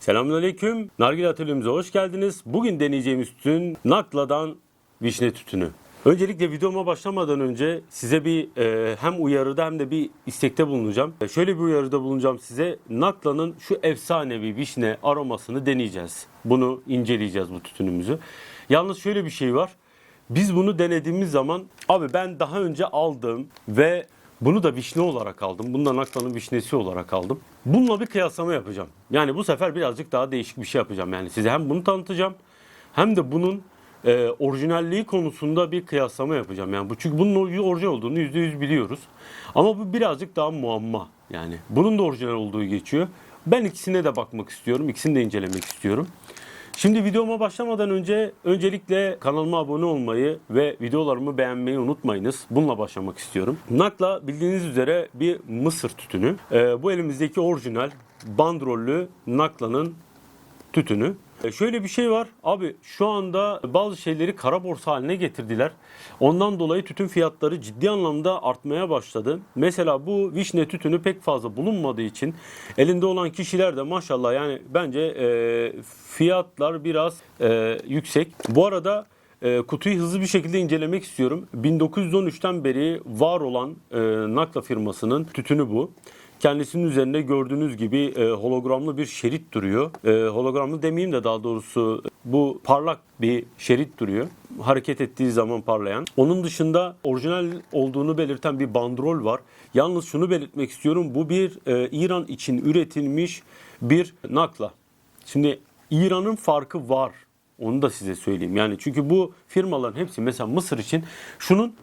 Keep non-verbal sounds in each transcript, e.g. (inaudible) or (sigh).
Selamünaleyküm. Nargile atölyemize hoş geldiniz. Bugün deneyeceğimiz tütün Nakla'dan vişne tütünü. Öncelikle videoma başlamadan önce size bir e, hem uyarıda hem de bir istekte bulunacağım. E, şöyle bir uyarıda bulunacağım size. Nakla'nın şu efsanevi vişne aromasını deneyeceğiz. Bunu inceleyeceğiz bu tütünümüzü. Yalnız şöyle bir şey var. Biz bunu denediğimiz zaman abi ben daha önce aldığım ve bunu da vişne olarak aldım. Bunu da Nakla'nın vişnesi olarak aldım. Bununla bir kıyaslama yapacağım. Yani bu sefer birazcık daha değişik bir şey yapacağım. Yani size hem bunu tanıtacağım hem de bunun e, orijinalliği konusunda bir kıyaslama yapacağım. Yani bu çünkü bunun orijinal olduğunu %100 biliyoruz. Ama bu birazcık daha muamma. Yani bunun da orijinal olduğu geçiyor. Ben ikisine de bakmak istiyorum. İkisini de incelemek istiyorum. Şimdi videoma başlamadan önce öncelikle kanalıma abone olmayı ve videolarımı beğenmeyi unutmayınız. Bununla başlamak istiyorum. Nakla bildiğiniz üzere bir mısır tütünü. Ee, bu elimizdeki orijinal bandrollü Nakla'nın tütünü. E, Şöyle bir şey var. Abi şu anda bazı şeyleri kara borsa haline getirdiler. Ondan dolayı tütün fiyatları ciddi anlamda artmaya başladı. Mesela bu vişne tütünü pek fazla bulunmadığı için elinde olan kişiler de maşallah yani bence e, fiyatlar biraz e, yüksek. Bu arada e, kutuyu hızlı bir şekilde incelemek istiyorum. 1913'ten beri var olan e, Nakla firmasının tütünü bu. Kendisinin üzerinde gördüğünüz gibi e, hologramlı bir şerit duruyor. E, hologramlı demeyeyim de daha doğrusu bu parlak bir şerit duruyor. Hareket ettiği zaman parlayan. Onun dışında orijinal olduğunu belirten bir bandrol var. Yalnız şunu belirtmek istiyorum. Bu bir e, İran için üretilmiş bir nakla. Şimdi İran'ın farkı var. Onu da size söyleyeyim. Yani çünkü bu firmaların hepsi mesela Mısır için şunun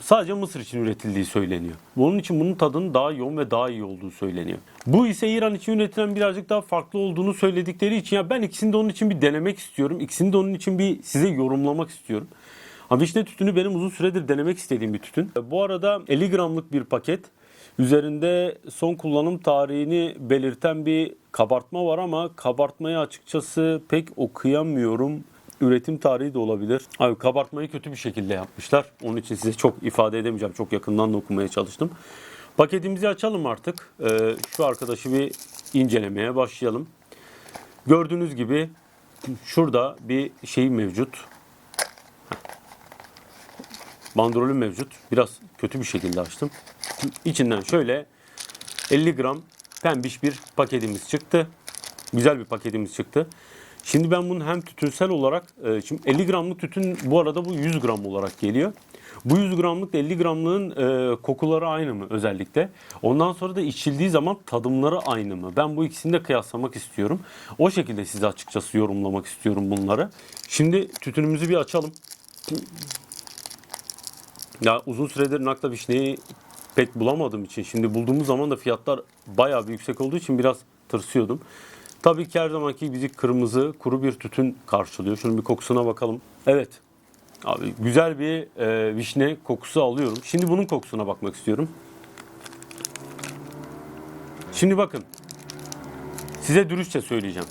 sadece Mısır için üretildiği söyleniyor. Bunun için bunun tadının daha yoğun ve daha iyi olduğu söyleniyor. Bu ise İran için üretilen birazcık daha farklı olduğunu söyledikleri için ya ben ikisini de onun için bir denemek istiyorum. İkisini de onun için bir size yorumlamak istiyorum. Ha, vişne tütünü benim uzun süredir denemek istediğim bir tütün. Bu arada 50 gramlık bir paket. Üzerinde son kullanım tarihini belirten bir kabartma var ama kabartmayı açıkçası pek okuyamıyorum. Üretim tarihi de olabilir. Abi kabartmayı kötü bir şekilde yapmışlar. Onun için size çok ifade edemeyeceğim. Çok yakından da okumaya çalıştım. Paketimizi açalım artık. Ee, şu arkadaşı bir incelemeye başlayalım. Gördüğünüz gibi şurada bir şey mevcut. Bandrolü mevcut. Biraz kötü bir şekilde açtım. İçinden şöyle 50 gram pembiş bir paketimiz çıktı. Güzel bir paketimiz çıktı. Şimdi ben bunu hem tütünsel olarak, e, şimdi 50 gramlık tütün bu arada bu 100 gram olarak geliyor. Bu 100 gramlık 50 gramlığın e, kokuları aynı mı özellikle? Ondan sonra da içildiği zaman tadımları aynı mı? Ben bu ikisini de kıyaslamak istiyorum. O şekilde size açıkçası yorumlamak istiyorum bunları. Şimdi tütünümüzü bir açalım. Ya uzun süredir nakla vişneyi pek bulamadığım için şimdi bulduğumuz zaman da fiyatlar bayağı bir yüksek olduğu için biraz tırsıyordum. Tabii ki her zamanki bizi kırmızı kuru bir tütün karşılıyor. Şunun bir kokusuna bakalım. Evet. Abi güzel bir e, vişne kokusu alıyorum. Şimdi bunun kokusuna bakmak istiyorum. Şimdi bakın. Size dürüstçe söyleyeceğim.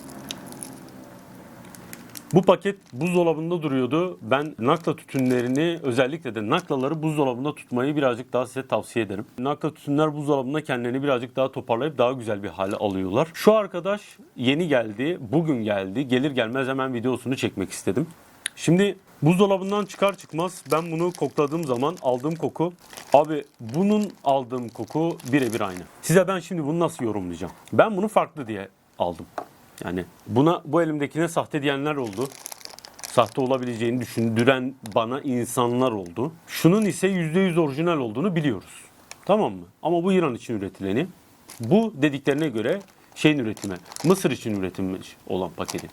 Bu paket buzdolabında duruyordu. Ben nakla tütünlerini özellikle de naklaları buzdolabında tutmayı birazcık daha size tavsiye ederim. Nakla tütünler buzdolabında kendilerini birazcık daha toparlayıp daha güzel bir hale alıyorlar. Şu arkadaş yeni geldi, bugün geldi. Gelir gelmez hemen videosunu çekmek istedim. Şimdi buzdolabından çıkar çıkmaz ben bunu kokladığım zaman aldığım koku abi bunun aldığım koku birebir aynı. Size ben şimdi bunu nasıl yorumlayacağım? Ben bunu farklı diye aldım. Yani buna bu elimdekine sahte diyenler oldu. Sahte olabileceğini düşündüren bana insanlar oldu. Şunun ise %100 orijinal olduğunu biliyoruz. Tamam mı? Ama bu İran için üretileni. Bu dediklerine göre şeyin üretimi, Mısır için üretilmiş olan paketi.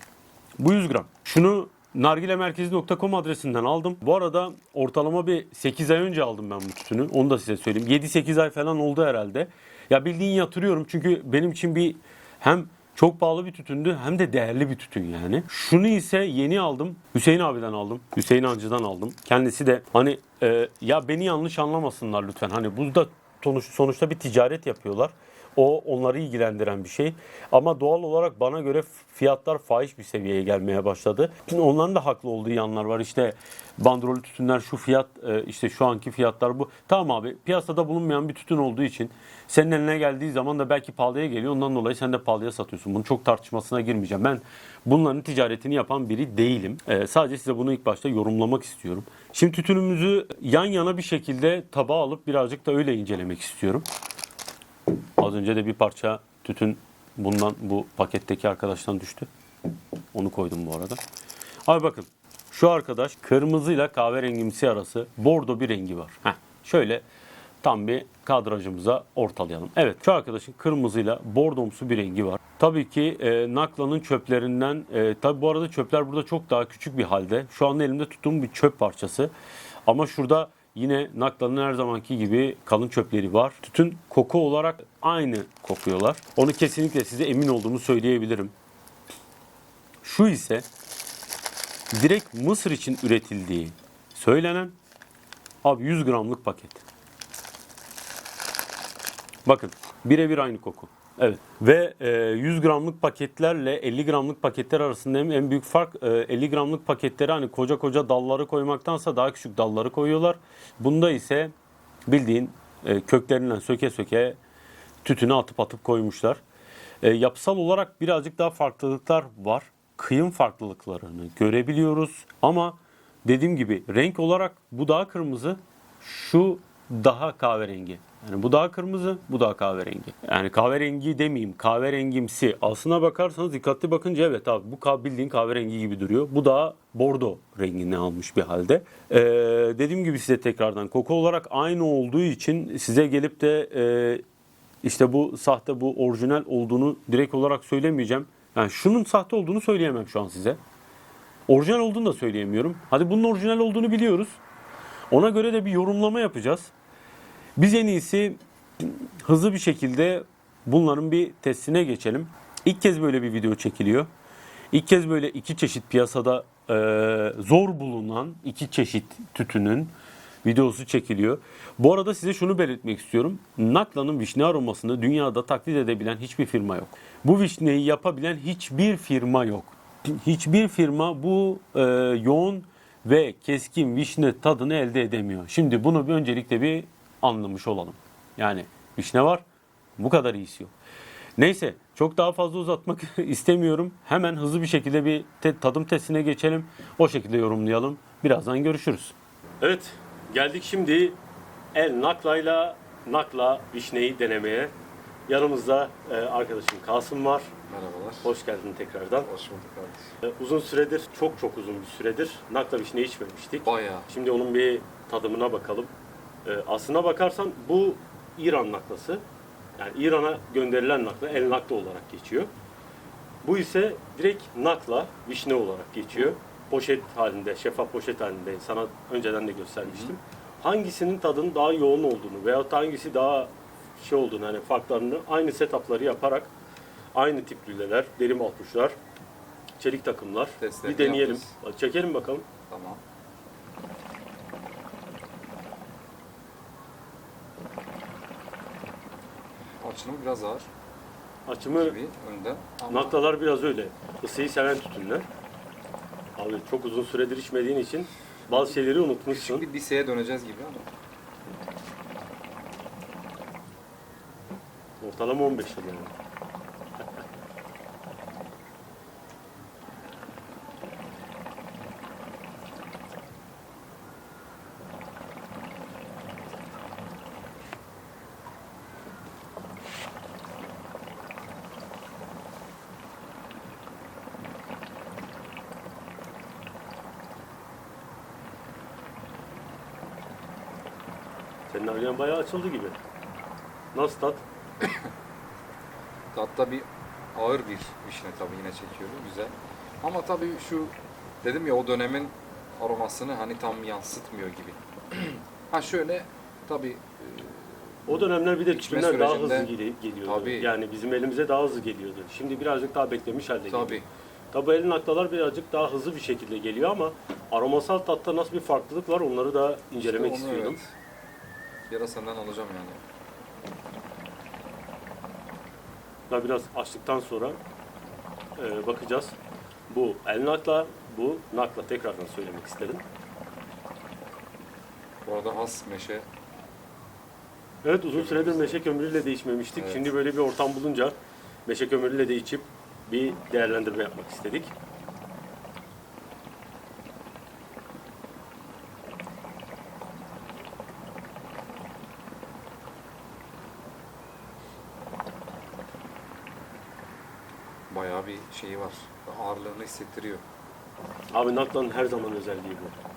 Bu 100 gram. Şunu nargilemerkezi.com adresinden aldım. Bu arada ortalama bir 8 ay önce aldım ben bu tütünü. Onu da size söyleyeyim. 7-8 ay falan oldu herhalde. Ya bildiğin yatırıyorum çünkü benim için bir hem çok pahalı bir tütündü hem de değerli bir tütün yani. Şunu ise yeni aldım. Hüseyin abiden aldım. Hüseyin Ancı'dan aldım. Kendisi de hani e, ya beni yanlış anlamasınlar lütfen. Hani bu sonuçta bir ticaret yapıyorlar. O onları ilgilendiren bir şey. Ama doğal olarak bana göre fiyatlar fahiş bir seviyeye gelmeye başladı. Onların da haklı olduğu yanlar var. İşte bandrolü tütünler şu fiyat, e, işte şu anki fiyatlar bu. Tamam abi piyasada bulunmayan bir tütün olduğu için senin eline geldiği zaman da belki pahalıya geliyor. Ondan dolayı sen de pahalıya satıyorsun. Bunun çok tartışmasına girmeyeceğim. Ben bunların ticaretini yapan biri değilim. E, sadece size bunu ilk başta yorumlamak istiyorum. Şimdi tütünümüzü yan yana bir şekilde tabağa alıp birazcık da öyle incelemek istiyorum. Az önce de bir parça tütün bundan bu paketteki arkadaştan düştü. Onu koydum bu arada. Abi bakın şu arkadaş kırmızıyla kahverengimsi arası bordo bir rengi var. Heh, şöyle tam bir kadrajımıza ortalayalım. Evet şu arkadaşın kırmızıyla bordomsu bir rengi var. Tabii ki e, Nakla'nın çöplerinden, e, tabii bu arada çöpler burada çok daha küçük bir halde. Şu anda elimde tuttuğum bir çöp parçası. Ama şurada yine Nakla'nın her zamanki gibi kalın çöpleri var. Tütün koku olarak aynı kokuyorlar. Onu kesinlikle size emin olduğumu söyleyebilirim. Şu ise direkt Mısır için üretildiği söylenen abi 100 gramlık paket. Bakın birebir aynı koku. Evet ve e, 100 gramlık paketlerle 50 gramlık paketler arasında en, büyük fark e, 50 gramlık paketleri hani koca koca dalları koymaktansa daha küçük dalları koyuyorlar. Bunda ise bildiğin e, köklerinden söke söke tütünü atıp atıp koymuşlar. E, yapısal olarak birazcık daha farklılıklar var. Kıyım farklılıklarını görebiliyoruz ama dediğim gibi renk olarak bu daha kırmızı, şu daha kahverengi. Yani bu daha kırmızı, bu daha kahverengi. Yani kahverengi demeyeyim, kahverengimsi. Aslına bakarsanız dikkatli bakınca evet abi bu bildiğin kahverengi gibi duruyor. Bu daha bordo rengini almış bir halde. Ee, dediğim gibi size tekrardan koku olarak aynı olduğu için size gelip de e, işte bu sahte bu orijinal olduğunu direkt olarak söylemeyeceğim. Yani şunun sahte olduğunu söyleyemem şu an size. Orijinal olduğunu da söyleyemiyorum. Hadi bunun orijinal olduğunu biliyoruz. Ona göre de bir yorumlama yapacağız. Biz en iyisi hızlı bir şekilde bunların bir testine geçelim. İlk kez böyle bir video çekiliyor. İlk kez böyle iki çeşit piyasada e, zor bulunan iki çeşit tütünün videosu çekiliyor. Bu arada size şunu belirtmek istiyorum. Nakla'nın vişne aromasını dünyada taklit edebilen hiçbir firma yok. Bu vişneyi yapabilen hiçbir firma yok. Hiçbir firma bu e, yoğun ve keskin vişne tadını elde edemiyor. Şimdi bunu bir öncelikle bir anlamış olalım. Yani vişne var, bu kadar iyisi yok. Neyse çok daha fazla uzatmak (laughs) istemiyorum. Hemen hızlı bir şekilde bir te- tadım testine geçelim. O şekilde yorumlayalım. Birazdan görüşürüz. Evet geldik şimdi El Nakla'yla Nakla vişneyi denemeye. Yanımızda e, arkadaşım Kasım var. Merhabalar. Hoş geldin tekrardan. Hoş bulduk kardeşim. E, Uzun süredir, çok çok uzun bir süredir Nakla vişne içmemiştik. Bayağı. Şimdi onun bir tadımına bakalım. Ee, aslına bakarsan bu İran naklası. Yani İran'a gönderilen nakla el nakla olarak geçiyor. Bu ise direkt nakla vişne olarak geçiyor. Poşet halinde, şeffaf poşet halinde sana önceden de göstermiştim. Hangisinin tadının daha yoğun olduğunu veyahut hangisi daha şey olduğunu hani farklarını aynı setupları yaparak aynı tip lüleler, deri malpuşlar, çelik takımlar Testlerini bir deneyelim. yapacağız. Çekelim bakalım. Tamam. Açılım biraz ağır Açımı gibi önden. Ama Naklalar biraz öyle. Isıyı seven tütünler. Abi çok uzun süredir içmediğin için bazı şeyleri unutmuşsun. bir liseye döneceğiz gibi ama. Ortalama 15 yıl yani. Senin aryan bayağı açıldı gibi. Nasıl tat? (coughs) Tatta bir ağır bir vişne tabii yine çekiyor. Güzel. Ama tabii şu dedim ya o dönemin aromasını hani tam yansıtmıyor gibi. (coughs) ha şöyle tabii O dönemler bir de tütünler daha hızlı geli- geliyordu. Tabii. Yani bizim elimize daha hızlı geliyordu. Şimdi birazcık daha beklemiş halde geliyor. tabii Tabi elin naklalar birazcık daha hızlı bir şekilde geliyor ama aromasal tatta nasıl bir farklılık var onları da incelemek İşte onu istiyordum. evet. Bir ara senden alacağım yani. Da biraz açtıktan sonra e, bakacağız. Bu el nakla, bu nakla tekrardan söylemek istedim. Bu arada has meşe Evet uzun süredir meşe kömürüyle de içmemiştik. Evet. Şimdi böyle bir ortam bulunca meşe kömürüyle de içip bir değerlendirme yapmak istedik. bayağı bir şeyi var. Ağırlığını hissettiriyor. Abi naklanın her zaman özelliği bu.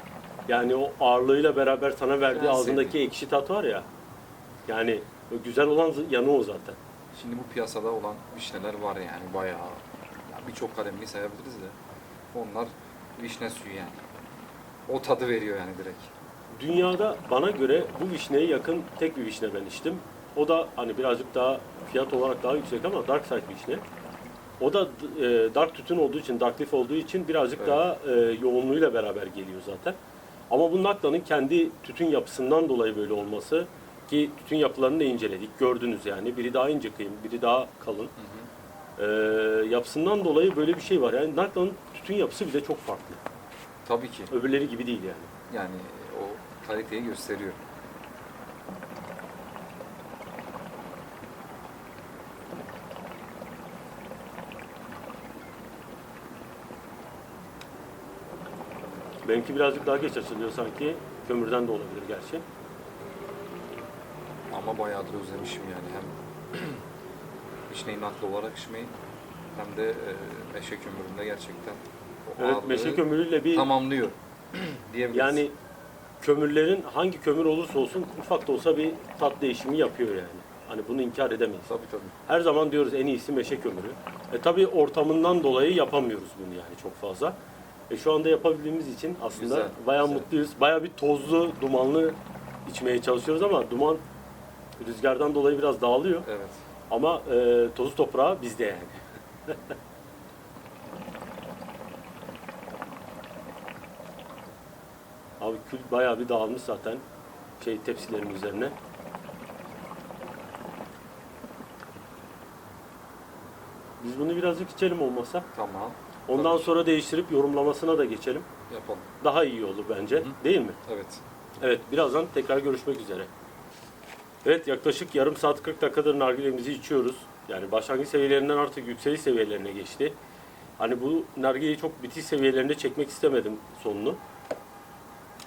Yani o ağırlığıyla beraber sana verdiği Ben ağzındaki sevdim. ekşi tat var ya. Yani o güzel olan yanı o zaten. Şimdi bu piyasada olan vişneler var yani bayağı. Ya Birçok kalemini sayabiliriz de. Onlar vişne suyu yani. O tadı veriyor yani direkt. Dünyada bana göre bu vişneye yakın tek bir vişne ben içtim. O da hani birazcık daha fiyat olarak daha yüksek ama dark side vişne. O da e, dark tütün olduğu için, dark leaf olduğu için birazcık Evet. daha e, yoğunluğuyla beraber geliyor zaten. Ama bu Nakla'nın kendi tütün yapısından dolayı böyle olması ki tütün yapılarını da inceledik. Gördünüz yani. Biri daha ince kıyım, biri daha kalın. E, yapısından dolayı böyle bir şey var. Yani Nakla'nın tütün yapısı bile çok farklı. Tabii ki. Öbürleri gibi değil yani. Yani o kaliteyi gösteriyor. Benimki birazcık daha geç açılıyor sanki. Kömürden de olabilir gerçi. Ama bayağıdır özlemişim yani hem (clears throat) vişneyi nakli olarak içmeyi hem de e, meşe kömüründe gerçekten o Evet ağırlığı meşe kömürüyle bir tamamlıyor (clears throat) diyebiliriz. yani kömürlerin hangi kömür olursa olsun ufak da olsa bir tat değişimi yapıyor yani. Hani bunu inkar edemeyiz. tabii tabii. Her zaman diyoruz en iyisi meşe kömürü. E tabi ortamından dolayı yapamıyoruz bunu yani çok fazla. E şu anda yapabildiğimiz için aslında Güzel, bayağı güzel. mutluyuz. Bayağı bir tozlu, dumanlı içmeye çalışıyoruz ama duman rüzgardan dolayı biraz dağılıyor. Evet. Ama e, tozu toprağı bizde yani. (laughs) Abi kül bayağı bir dağılmış zaten şey tepsilerin üzerine. Biz bunu birazcık içelim olmasa. Tamam. Ondan Tabii. sonra değiştirip yorumlamasına da geçelim. Yapalım. Daha iyi olur bence. Hı. Değil mi? Evet. Evet, birazdan tekrar görüşmek üzere. Evet, yaklaşık yarım saat 40 dakikadır nargilemizi içiyoruz. Yani başlangıç seviyelerinden artık yükseliş seviyelerine geçti. Hani bu nargileyi çok bitiş seviyelerinde çekmek istemedim sonunu.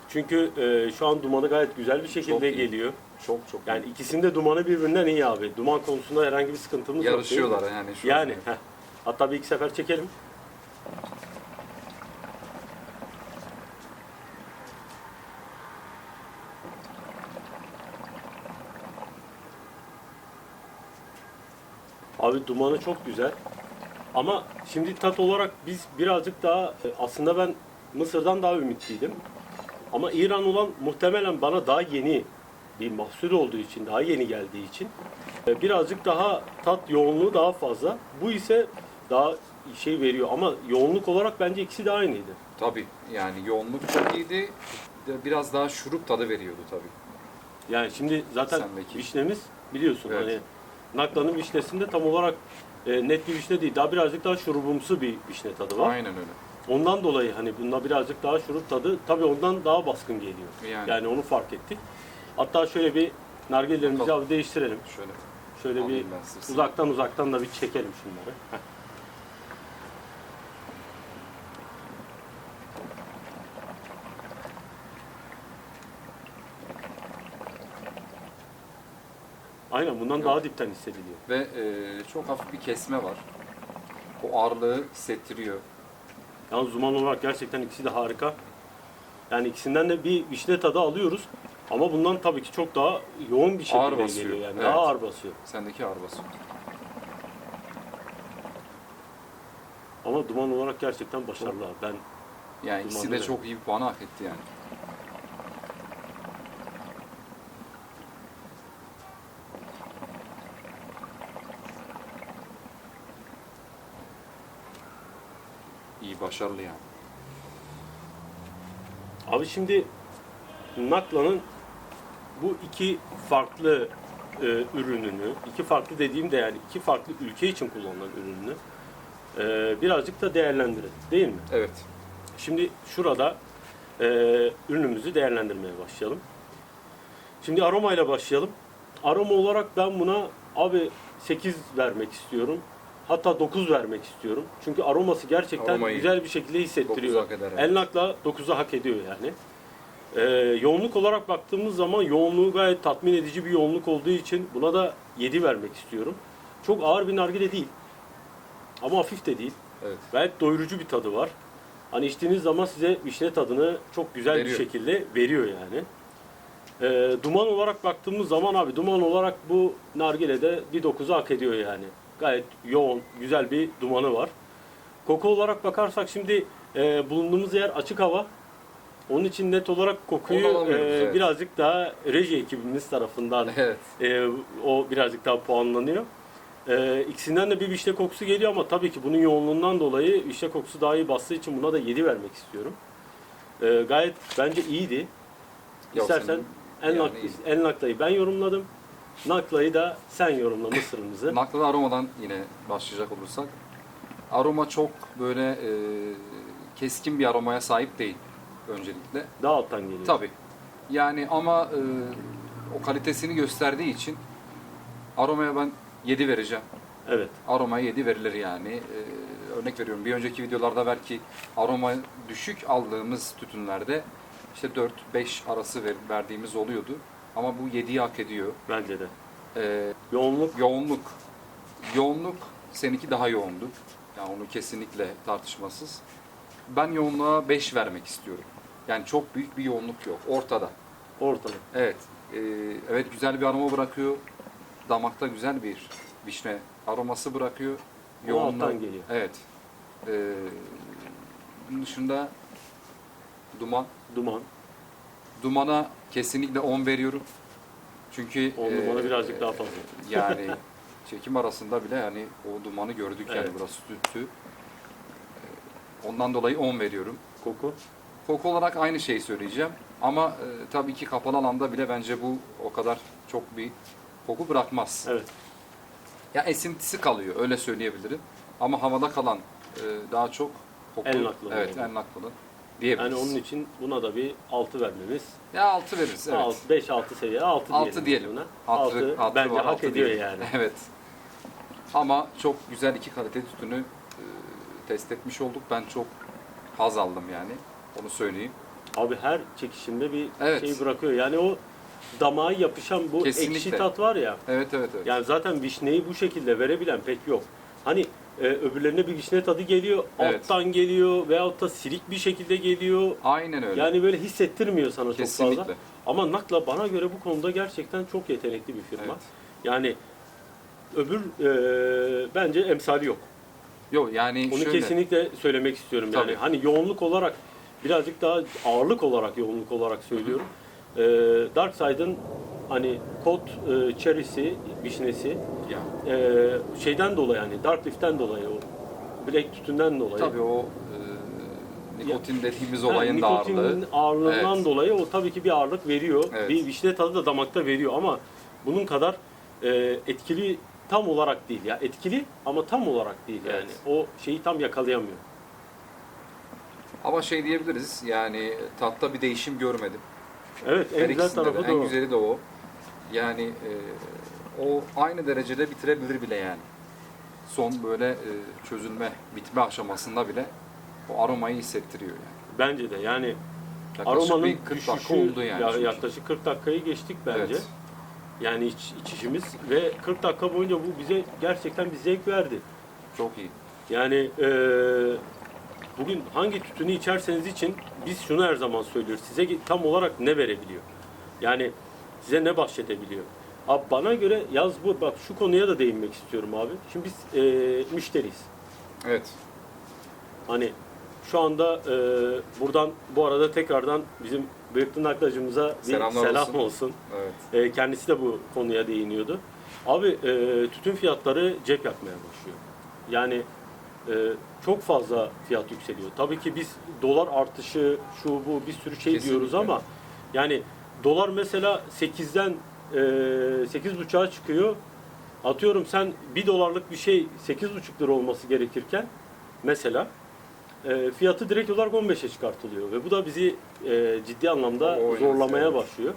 Çünkü e, şu an dumanı gayet güzel bir şekilde Çok iyi. geliyor. Çok çok. Yani ikisinin de dumanı birbirinden iyi abi. Duman konusunda herhangi bir sıkıntımız yok. yarışıyorlar yani şu an. Yani. heh. Hatta bir iki sefer çekelim. Abi dumanı çok güzel. Ama şimdi tat olarak biz birazcık daha e, aslında ben Mısır'dan daha ümitliydim. Ama İran olan muhtemelen bana daha yeni bir mahsul olduğu için, daha yeni geldiği için e, birazcık daha tat yoğunluğu daha fazla. Bu ise daha şey veriyor ama yoğunluk olarak bence ikisi de aynıydı. Tabii. Yani yoğunluk çok iyiydi. Biraz daha şurup tadı veriyordu tabii. Yani şimdi zaten Sendeki. vişnemiz biliyorsun Evet. hani Nakla'nın vişnesinde tam olarak e, net bir vişne değil. Daha birazcık daha şurubumsu bir vişne tadı var. Aynen öyle. Ondan dolayı hani bunda birazcık daha şurup tadı tabii ondan daha baskın geliyor. Yani. Yani onu fark ettik. Hatta şöyle bir nargilelerimizi abi değiştirelim. Şöyle. Şöyle bir Alayım size. uzaktan uzaktan da bir çekelim şunları. Heh. Aynen bundan Yok. daha dipten hissediliyor. Ve e, çok hafif bir kesme var. O ağırlığı hissettiriyor. Yalnız duman olarak gerçekten ikisi de harika. Yani ikisinden de bir vişne tadı alıyoruz. Ama bundan tabii ki çok daha yoğun bir şekilde Ağır basıyor, geliyor yani. evet. Daha ağır basıyor. Sendeki ağır basıyor. Ama duman olarak gerçekten başarılı. Ben Yani ikisi de çok iyi bir puanı hak etti yani. İyi başarılı yani. Abi şimdi Nakla'nın bu iki farklı e, ürününü, iki farklı dediğim de yani iki farklı ülke için kullanılan ürününü e, birazcık da değerlendirelim değil mi? Evet. Şimdi şurada e, ürünümüzü değerlendirmeye başlayalım. Şimdi aromayla başlayalım. Aroma olarak ben buna abi 8 vermek istiyorum. Hatta 9 vermek istiyorum. Çünkü aroması gerçekten Aromayı güzel bir şekilde hissettiriyor. 9'u hak eder, evet. Elnak'la 9'u hak ediyor yani. Ee, yoğunluk olarak baktığımız zaman yoğunluğu gayet tatmin edici bir yoğunluk olduğu için buna da 7 vermek istiyorum. Çok ağır bir nargile değil. Ama hafif de değil. Evet. Gayet doyurucu bir tadı var. Hani içtiğiniz zaman size vişne tadını çok güzel Veriyor. bir şekilde veriyor yani. Ee, duman olarak baktığımız zaman abi duman olarak bu nargilede bir 9'u hak ediyor yani. Gayet yoğun, güzel bir dumanı var. Koku olarak bakarsak şimdi e, bulunduğumuz yer açık hava. Onun için net olarak kokuyu Onu alamıyoruz, e, evet. birazcık daha reji ekibimiz tarafından Evet. e, o birazcık daha puanlanıyor. E, ikisinden de bir vişne kokusu geliyor ama tabii ki bunun yoğunluğundan dolayı vişne kokusu daha iyi bastığı için buna da 7 vermek istiyorum. E, gayet bence iyiydi. İstersen senin- en, yani nak, en naklayı ben yorumladım. Naklayı da sen yorumla mısırımızı. Naklı aromadan yine başlayacak olursak. Aroma çok böyle e, keskin bir aromaya sahip değil öncelikle. Daha alttan geliyor. Tabii. Yani ama e, o kalitesini gösterdiği için aromaya ben 7 vereceğim. Evet. Aromaya 7 verilir yani. E, örnek veriyorum bir önceki videolarda belki aroma düşük aldığımız tütünlerde işte 4-5 arası ver- verdiğimiz oluyordu. Ama bu 7'yi hak ediyor. Bence de. E, Yoğunluk yoğunluk. Yoğunluk seninki daha yoğundu. Yani onu kesinlikle tartışmasız. Ben yoğunluğa 5 vermek istiyorum. Yani çok büyük bir yoğunluk yok. Ortada. ortada. Evet. e, evet güzel bir aroma bırakıyor. Damakta güzel bir vişne aroması bırakıyor. Alttan geliyor. Evet. E, bunun dışında duman. Duman. Dumana kesinlikle 10 veriyorum. Çünkü On numara e, birazcık daha fazla. (laughs) Yani çekim arasında bile hani o dumanı gördük yani Evet. burası tüttü. E, Ondan dolayı 10 veriyorum. Koku. Koku olarak aynı şeyi söyleyeceğim. Ama e, tabii ki kapalı alanda bile bence bu o kadar çok bir koku bırakmaz. Evet. Ya esintisi kalıyor öyle söyleyebilirim. Ama havada kalan e, daha çok koku. El naklı Evet, el naklı diyebiliriz. Yani onun için buna da bir 6 vermemiz. Ya 6 veririz evet. 5-6 seviye 6 diyelim. 6 diyelim. buna. Hatırı- 6 hatırı bence var, hak ediyor diyelim. yani. (laughs) Evet. Ama çok güzel iki kalite tütünü e, test etmiş olduk. Ben çok haz aldım yani. Onu söyleyeyim. Abi her çekişimde bir Evet. şey bırakıyor. Yani o damağa yapışan bu Kesinlikle. ekşi tat var ya. Evet evet evet. Yani zaten vişneyi bu şekilde verebilen pek yok. Hani e, öbürlerine bir vişne tadı geliyor, Evet. alttan geliyor veyahut da silik bir şekilde geliyor. Aynen öyle. Yani böyle hissettirmiyor sana çok Kesinlikle. fazla. Ama Nakla bana göre bu konuda gerçekten çok yetenekli bir firma. Evet. Yani öbür e, bence emsali yok. Yok yani Onu şöyle. kesinlikle söylemek istiyorum yani. Tabii. Hani yoğunluk olarak birazcık daha ağırlık olarak yoğunluk olarak söylüyorum. Ee, Darkside'ın hani kod e, cherry'si, vişnesi Ya, e, şeyden dolayı yani Dark Leaf'ten dolayı o Black tütünden dolayı. tabii o e, nikotin dediğimiz olayın da Ha, nikotinin ağırlığı. ağırlığından Evet. dolayı o tabii ki bir ağırlık veriyor. Evet. Bir vişne tadı da damakta veriyor ama bunun kadar e, etkili tam olarak değil ya. Etkili ama tam olarak değil yani. O şeyi tam yakalayamıyor. Ama şey diyebiliriz yani tatta bir değişim görmedim. Evet en Her güzel ikisinde de, tarafı da en o. güzeli de o. Yani e, o aynı derecede bitirebilir bile yani. Son böyle e, çözülme, bitme aşamasında bile o aromayı hissettiriyor yani. Bence de yani Yaklaşık aromanın bir 40 dakika düşüşü oldu yani. ya- çünkü. yaklaşık 40 dakikayı geçtik bence. Evet. Yani iç, içişimiz ve 40 dakika boyunca bu bize gerçekten bir zevk verdi. Çok iyi. Yani eee, bugün hangi tütünü içerseniz için biz şunu her zaman söylüyoruz. Size tam olarak ne verebiliyor? Yani size ne bahşedebiliyor? Abi bana göre yaz bu bak şu konuya da değinmek istiyorum abi. Şimdi biz eee, müşteriyiz. Evet. Hani şu anda eee, buradan bu arada tekrardan bizim bıyıklı naklacımıza bir Selamlar selam olsun. olsun. Evet. E, kendisi de bu konuya değiniyordu. Abi e, tütün fiyatları cep yakmaya başlıyor. Yani e, çok fazla fiyat yükseliyor. Tabii ki biz dolar artışı şu bu bir sürü şey Kesinlikle. diyoruz ama yani dolar mesela 8'den e, 8,5'a çıkıyor. Atıyorum sen 1 dolarlık bir şey 8,5 lira olması gerekirken mesela e, fiyatı direkt olarak 15'e çıkartılıyor ve bu da bizi e, ciddi anlamda O- zorlamaya evet. başlıyor.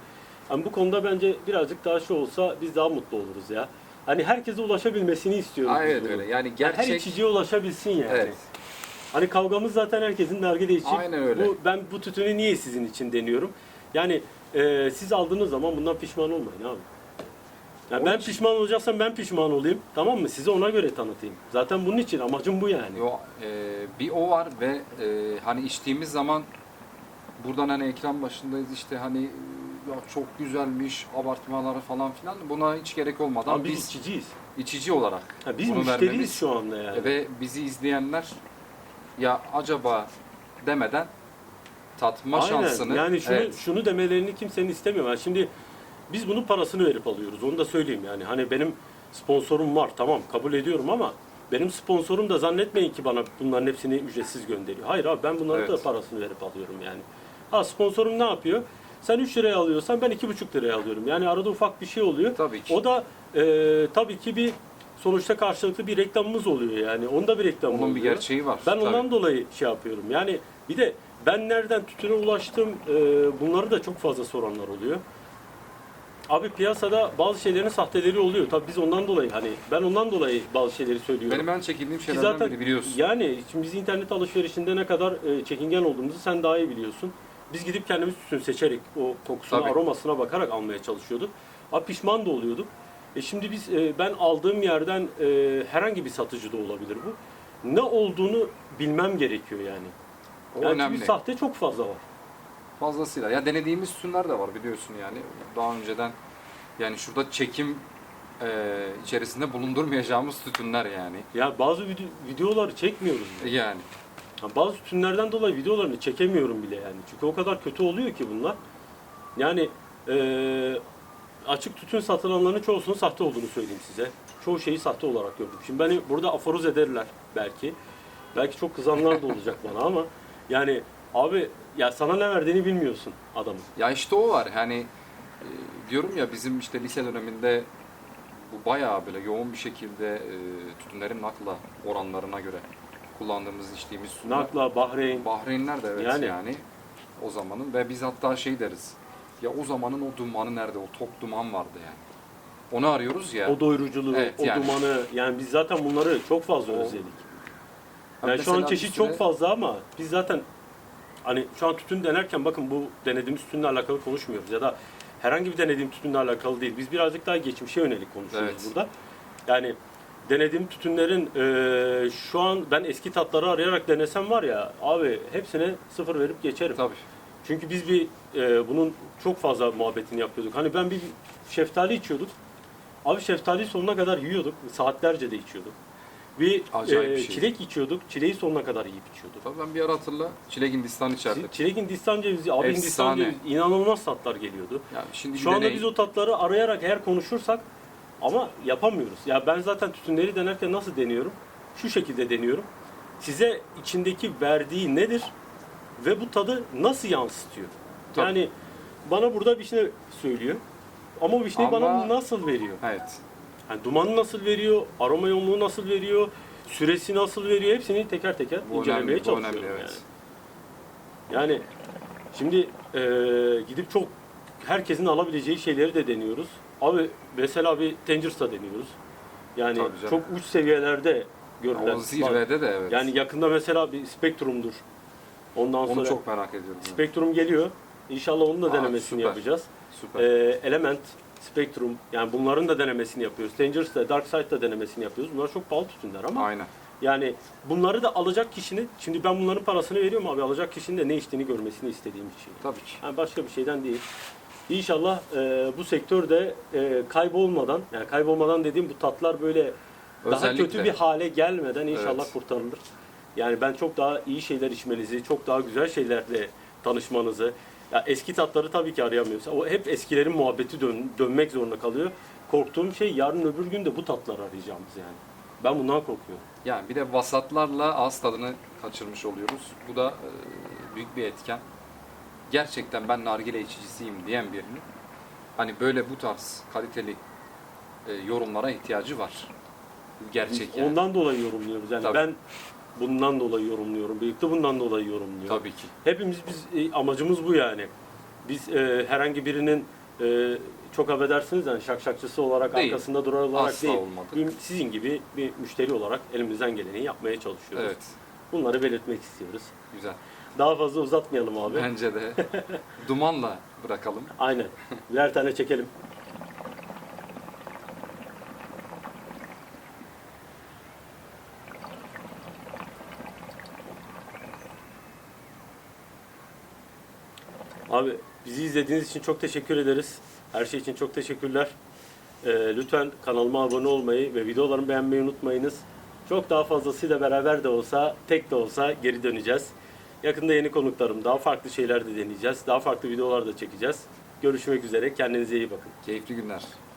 Yani bu konuda bence birazcık daha şey olsa biz daha mutlu oluruz ya. Hani herkese ulaşabilmesini istiyoruz. bunu. öyle. Yani Yani Her gerçek içiciye ulaşabilsin yani. Evet. Hani kavgamız zaten herkesin nargile için. Aynen öyle. Bu, ben bu tütünü niye sizin için deniyorum? Yani e, siz aldığınız zaman bundan pişman olmayın abi. O ben pişman olacaksam ben pişman olayım. Tamam mı? Size ona göre tanıtayım. Zaten bunun için amacım bu yani. Yo, e, bir o var ve e, hani içtiğimiz zaman buradan hani ekran başındayız işte hani ya çok güzelmiş abartmaları falan filan buna hiç gerek olmadan Ama biz, biz içiciyiz. içici olarak Ha, biz bunu müşteriyiz vermemiz şu anda yani. ve bizi izleyenler ya acaba demeden tatma Aynen. şansını Yani şunu evet, şunu demelerini kimsenin istemiyor. Yani şimdi biz bunun parasını verip alıyoruz. Onu da söyleyeyim yani. Hani benim sponsorum var tamam kabul ediyorum ama benim sponsorum da zannetmeyin ki bana bunların hepsini ücretsiz gönderiyor. Hayır abi ben bunların da Evet. parasını verip alıyorum yani. Ha sponsorum ne yapıyor? Sen 3 liraya alıyorsan ben 2,5 liraya alıyorum. Yani arada ufak bir şey oluyor. tabii ki. O da e, tabii ki bir sonuçta karşılıklı bir reklamımız oluyor yani. Onda bir reklam Onun bir oluyor. gerçeği var. Ben tabii. ondan dolayı şey yapıyorum. Yani bir de ben nereden tütüne ulaştım e, bunları da çok fazla soranlar oluyor. Abi piyasada bazı şeylerin sahteleri oluyor. Tabii biz ondan dolayı hani ben ondan dolayı bazı şeyleri söylüyorum. benim en çekindiğim Ki şeylerden zaten biri biliyorsun. yani şimdi biz internet alışverişinde ne kadar e, çekingen olduğumuzu sen daha iyi biliyorsun. Biz gidip kendimiz tütün seçerek o kokusuna, Tabii. aromasına bakarak almaya çalışıyorduk. Abi pişman da oluyorduk. E şimdi biz e, ben aldığım yerden e, herhangi bir satıcı da olabilir bu. Ne olduğunu bilmem gerekiyor yani. O yani önemli. sahte çok fazla var. Fazlasıyla. Ya denediğimiz tütünler de var biliyorsun yani. Daha önceden yani şurada çekim e, içerisinde bulundurmayacağımız tütünler yani. Ya bazı video- videoları çekmiyoruz. bile. Yani. Ha, bazı tütünlerden dolayı videolarını çekemiyorum bile yani. Çünkü o kadar kötü oluyor ki bunlar. Yani eee, açık tütün satılanların çoğusunun sahte olduğunu söyleyeyim size. Çoğu şeyi sahte olarak gördüm. Şimdi beni burada aforoz ederler belki. Belki çok kızanlar da olacak bana ama yani abi ya sana ne verdiğini bilmiyorsun adamın. Ya işte o var. Hani e, diyorum ya bizim işte lise döneminde bu bayağı böyle yoğun bir şekilde e, tütünlerin nakla oranlarına göre kullandığımız içtiğimiz tütünler. Nakla, Bahreyn, Bahreynler de evet Yani. yani. o zamanın ve biz hatta şey deriz. Ya o zamanın o dumanı nerede? O tok duman vardı yani. Onu arıyoruz ya. o doyuruculuğu, Evet, o yani. dumanı yani biz zaten bunları çok fazla O- özledik. Ha, Yani şu an çeşit süre- çok fazla ama biz zaten hani şu an tütün denerken bakın bu denediğimiz tütünle alakalı konuşmuyoruz ya da herhangi bir denediğim tütünle alakalı değil. Biz birazcık daha geçmişe yönelik konuşuyoruz Evet. burada. Yani denediğim tütünlerin eee, şu an ben eski tatları arayarak denesem var ya abi hepsine sıfır verip geçerim. Tabii. Çünkü biz bir eee, bunun çok fazla muhabbetini yapıyorduk. Hani ben bir şeftali içiyorduk. Abi şeftaliyi sonuna kadar yiyorduk. Saatlerce de içiyorduk. Bir, Acayip bir şey. çilek içiyorduk. Çileği sonuna kadar yiyip içiyorduk. Tabii ben bir ara hatırla çilek Hindistan içerdik. Çilek Hindistan cevizi, abi Hindistan Efsane. cevizi inanılmaz tatlar geliyordu. Yani şimdi Şu anda deneyin. biz o tatları arayarak eğer konuşursak ama yapamıyoruz. Ya ben zaten tütünleri denerken nasıl deniyorum? Şu şekilde deniyorum. Size içindeki verdiği nedir ve bu tadı nasıl yansıtıyor? Tabii. Yani bana burada vişne söylüyor. Ama o vişneyi Ama- bana nasıl veriyor? Evet. Yani dumanı nasıl veriyor, aroma yoğunluğu nasıl veriyor, süresi nasıl veriyor hepsini teker teker Bu incelemeye önemli, çalışıyorum önemli yani. evet. Yani şimdi eee, gidip çok herkesin alabileceği şeyleri de deniyoruz. Abi mesela bir Tangers'ta deniyoruz. Yani çok uç seviyelerde görülen. O zirvede de evet. Yani yakında mesela bir Spectrum'dur. Ondan Onu sonra çok merak ediyorum. yani. Spektrum geliyor. İnşallah onun da Aa, denemesini süper. yapacağız. Süper. Eee, Element, Spectrum yani bunların da denemesini yapıyoruz. Tangers'ta, Dark Side'da denemesini yapıyoruz. Bunlar çok pahalı tütünler ama Aynen. yani bunları da alacak kişinin, şimdi ben bunların parasını veriyorum abi alacak kişinin de ne içtiğini görmesini istediğim için. Tabii ki. Yani başka bir şeyden değil. İnşallah e, bu sektörde e, kaybolmadan, yani kaybolmadan dediğim bu tatlar böyle daha Özellikle. kötü bir hale gelmeden inşallah Evet. kurtarılır. Yani ben çok daha iyi şeyler içmenizi, çok daha güzel şeylerle tanışmanızı, ya eski tatları tabii ki arayamıyoruz. O hep eskilerin muhabbeti dön- dönmek zorunda kalıyor. Korktuğum şey yarın öbür gün de bu tatları arayacağımız yani. Ben bundan korkuyorum. Yani bir de vasatlarla ağız tadını kaçırmış oluyoruz. Bu da e, büyük bir etken. Gerçekten ben nargile içicisiyim diyen birinin Hani böyle bu tarz kaliteli e, yorumlara ihtiyacı var. Gerçek yani. Ondan dolayı yorumluyoruz. Yani Tabii. ben bundan dolayı yorumluyorum. De bundan dolayı yorumluyor. Tabii ki. Hepimiz biz e, amacımız bu yani. Biz e, herhangi birinin e, çok affedersiniz yani şakşakçısı olarak Değil. arkasında durar olarak Asla değil. olmadı. Bir- sizin gibi bir müşteri olarak elimizden geleni yapmaya çalışıyoruz. Evet. Bunları belirtmek istiyoruz. Güzel. Daha fazla uzatmayalım abi. Bence de (laughs) dumanla bırakalım. Aynen. Birer tane çekelim. Abi bizi izlediğiniz için çok teşekkür ederiz. Her şey için çok teşekkürler. Ee, lütfen kanalıma abone olmayı ve videolarımı beğenmeyi unutmayınız. Çok daha fazlasıyla beraber de olsa, tek de olsa geri döneceğiz. Yakında yeni konuklarım, daha farklı şeyler de deneyeceğiz. Daha farklı videolar da çekeceğiz. Görüşmek üzere. Kendinize iyi bakın. Keyifli günler.